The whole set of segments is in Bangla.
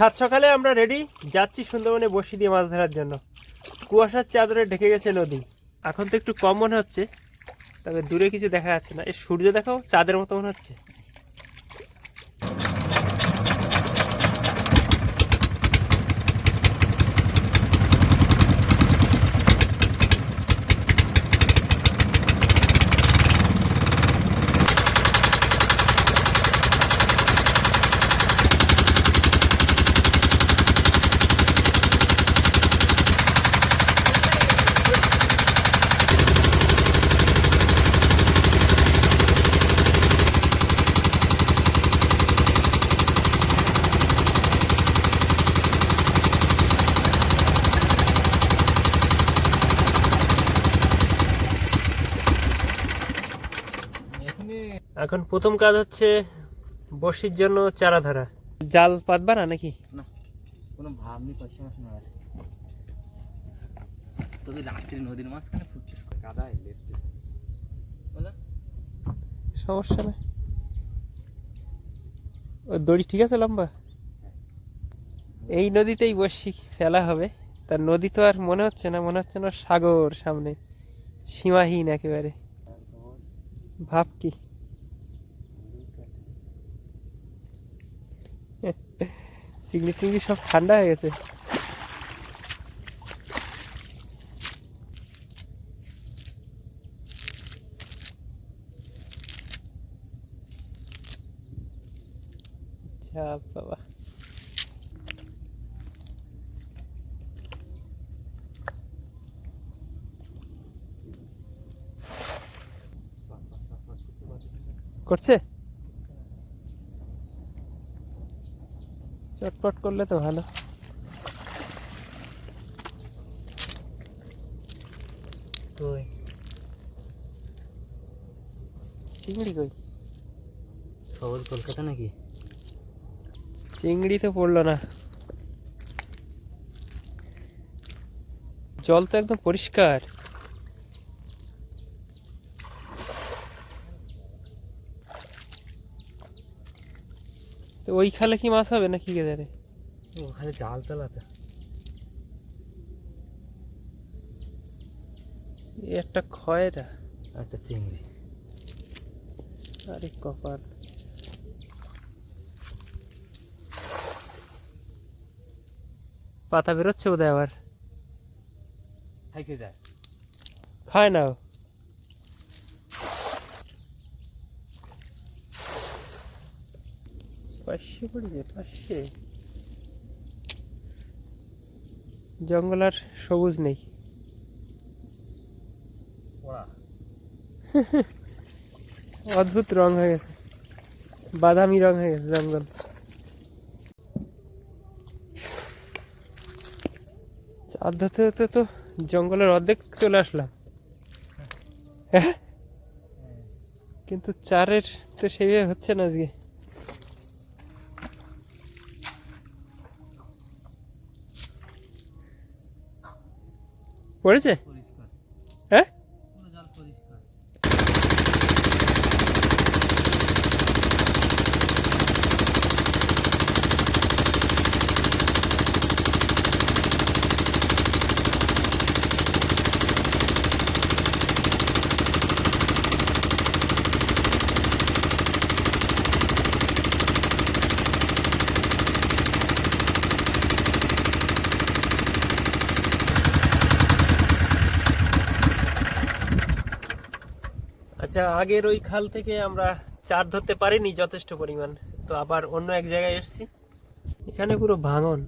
সাত সকালে আমরা রেডি যাচ্ছি সুন্দরবনে বসি দিয়ে মাছ ধরার জন্য। কুয়াশার চাদরে ঢেকে গেছে নদী। এখন তো একটু কম মনে হচ্ছে, তবে দূরে কিছু দেখা যাচ্ছে না। এই সূর্য দেখাও চাঁদের মতো মনে হচ্ছে। এখন প্রথম কাজ হচ্ছে বসির জন্য চারা ধরা জাল পাতবা না নাকি? না কোনো ভাব নেই পয়সা মাস নেওয়ার তবে রাত্রি নদীর মাঝখানে ফুটছিস কাদা সমস্যা নেই। ও দড়ি ঠিক আছে লম্বা? এই নদীতেই বসি ফেলা হবে। তার নদী তো আর মনে হচ্ছে না মনে হচ্ছে না সাগর সামনে সীমাহীন একেবারে। ভাব কি? চিংড়ি টিংড়ি সব ঠান্ডা হয়ে গেছে। বাবা। করছে? চটপট করলে তো ভালো। কই? চিংড়ি কই? খবর কলকাতা নাকি? চিংড়ি তো পড়ল না। জল তো একদম পরিষ্কার। ওই খালে কি মাছ হবে নাকি কে জানে? ওখানে জাল তোলাতে। একটা খয়রা। একটা চিংড়ি। আরে কপাল। পাতা বেরোচ্ছে বোধহয় আবার। থাইকে যায়। খায় না পাশে পড়েছে পাশে। জঙ্গল আর সবুজ নেই। অদ্ভুত রং হয়ে গেছে। বাদামি রং হয়ে গেছে জঙ্গল। ধরতে ধরতে তো জঙ্গলের অর্ধেক চলে আসলাম। হ্যাঁ? কিন্তু চারের তো সেইভাবে হচ্ছে না আজকে। পড়েছে আচ্ছা আগের ওই খাল থেকে আমরা চার ধরতে পারিনি যথেষ্ট পরিমাণ। তো আবার অন্য এক জায়গায় এসেছি। এখানে পুরো ভাঙন।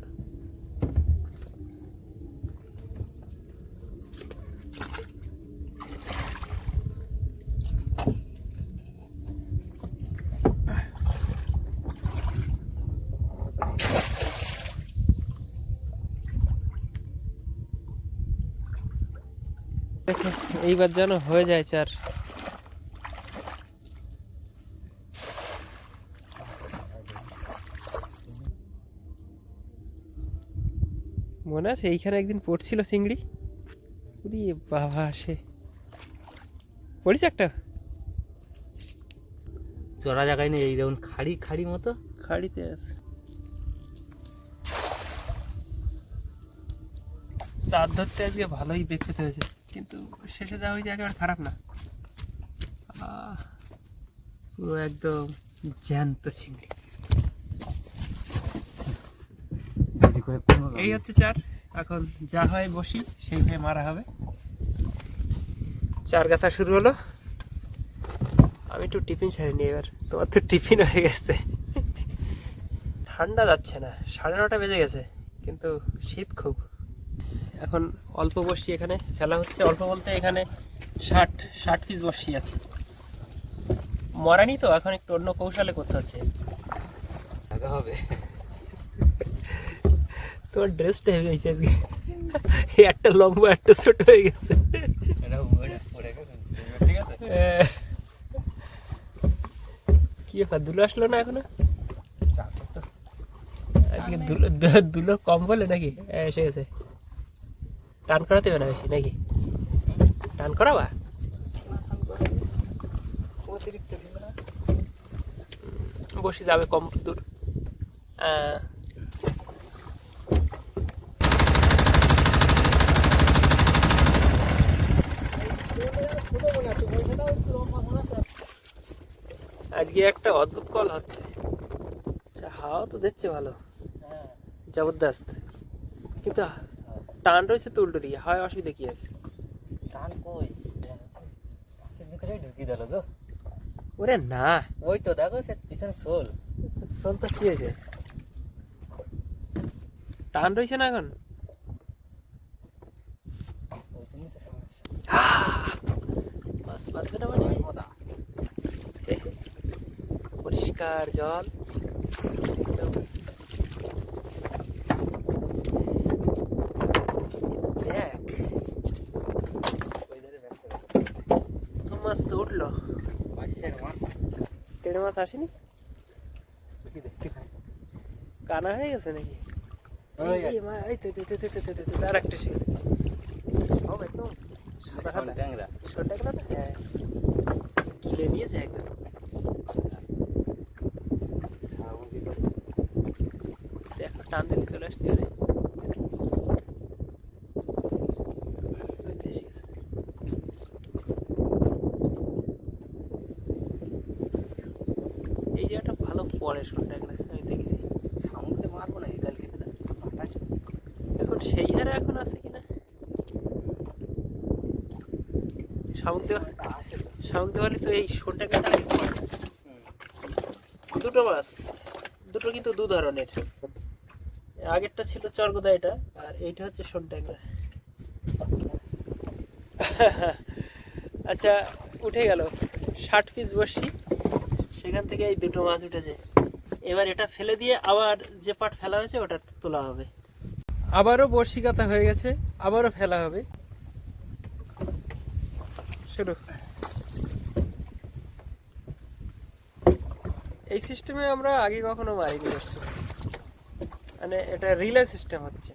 এইবার যেন হয়ে যায় চার। মনে আছে? এইখানে একদিন পড়ছিল চিংড়ি? উড়ি বাবা সে। পড়িস একটা? চড়া জায়গায় নেই এই যেমন খাড়ি খাড়ি মতো। খাড়িতে আছে। চার ধরতে আজকে ভালোই বেগ পেতে হয়েছে কিন্তু শেষে যাওয়া হয়েছে একেবারে খারাপ না। পুরো একদম জ্যান্ত চিংড়ি। করে কোনো এই হচ্ছে চার। এখন যা হয় বসি সেইভাবে মারা হবে। চার গাথা শুরু হলো। আমি একটু টিফিন সারিনি এবার। তোমার তো টিফিন হয়ে গেছে। ঠান্ডা যাচ্ছে না। সাড়ে নটা বেজে গেছে কিন্তু শীত খুব। এখন অল্প বসি এখানে। ফেলা হচ্ছে অল্প বলতে এখানে ষাট ষাট পিস বসি আছে। মরানি তো এখন একটু অন্য কৌশলে করতে হচ্ছে। হবে। তোমার ড্রেসটা হেভি হয়েছে আজকে। একটা লম্বা একটা ছোট হয়ে গেছে। গেছে কি ব্যাপার দুলো আসলো না এখনও? আজকে দুলো দুলো কম বলে নাকি? এসে গেছে। টান করাতে হবে না বেশি নাকি? টান করাবা? বসে যাবে কম দূর। আহ, আজকে একটা অদ্ভুত কল হচ্ছে। আচ্ছা হাওয়া তো দিচ্ছে ভালো। জবরদস্ত। কিন্তু টান রয়েছে তো উল্টো দিকে হয় অসুবিধা কি আছে? টান কই? ভিতরে ঢুকি দিল গো ওরে না। ওই তো দেখো সে পিছনে শোল। শোন তো কি হয়েছে? টান রয়েছে না এখন ওই তুমি তো সমস্যা মাছ বাঁধবে না মানে? পরিষ্কার জল। মাছ তো উঠল। মাছ তেড়ে মাছ আসেনি? কানা হয়ে গেছে নাকি? ওই এই, এই, ট্যাংরা। গুলো তো? হ্যাঁ। নিয়েছে একদম দেখো টান দিলে চলে আসতে পারে। ওই তো এই জায়গাটা ভালো পড়ে এখানে আমি দেখেছি। সামুদ্রে মারবো না কালকে? এখন সেই হারে এখন আছে কিনা শামুক দেওয়া তো এই আগে দুটো মাছ, দুটো কিন্তু দু ধরনের। আগেরটা ছিল চরগোদা এটা, আর এইটা হচ্ছে ট্যাংরা আচ্ছা উঠে গেল। ষাট পিস বসছি সেখান থেকে এই দুটো মাছ উঠেছে। এবার এটা ফেলে দিয়ে আবার যে পাট ফেলা হয়েছে, ওটা তোলা হবে। আবারও বড়শি কাতা হয়ে গেছে, আবারও ফেলা হবে। শুরু এই সিস্টেমে আমরা আগে কখনো মারিনি বসছি মানে এটা রিলে সিস্টেম হচ্ছে।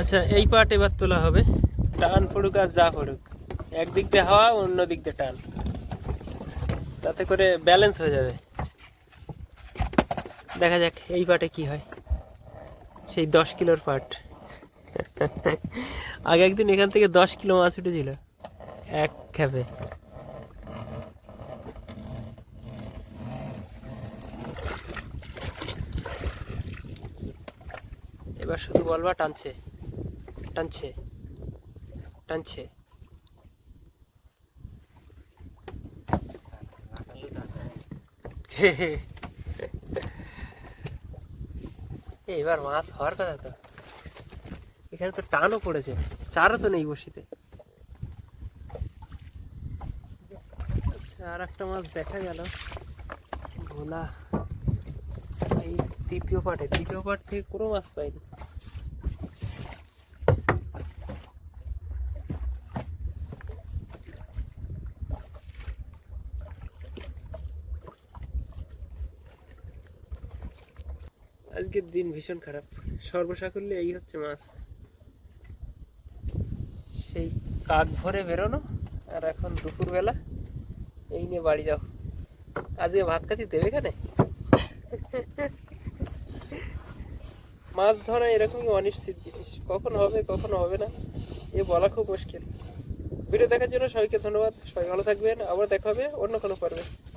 আচ্ছা এই পার্ট এবার তোলা হবে। টান পড়ুক আর যা পড়ুক। একদিক দিয়ে হাওয়া অন্য দিক দিয়ে টান। তাতে করে ব্যালেন্স হয়ে যাবে। দেখা যাক এই পার্টে কি হয়। সেই দশ কিলোর পার্ট আগে একদিন এখান থেকে দশ কিলো মাছ উঠেছিল। এক খেপে। এবার শুধু বলবা টানছে টানছে টানছে। এবার মাছ হওয়ার কথা তো। এখানে তো টানও পড়েছে চারও তো নেই বসিতে। আচ্ছা আর একটা মাছ দেখা গেল। ভোলা, এই তৃতীয় পার্টে তৃতীয় পার্ট থেকে কোনো মাছ পাইনি। আজকের দিন ভীষণ খারাপ। সর্বসাকুল্যে এই হচ্ছে মাছ। সেই কাক ভরে বেরোনো, আর এখন দুপুরবেলা। এই নিয়ে বাড়ি যাও। আজকে ভাত খাতি দেবে এখানে? মাছ ধরা এরকমই অনিশ্চিত জিনিস। কখন হবে কখন হবে না, এ বলা খুব মুশকিল। ভিডিও দেখার জন্য সবাইকে ধন্যবাদ। সবাই ভালো থাকবেন। আবার দেখা হবে অন্য কোনো পর্বে।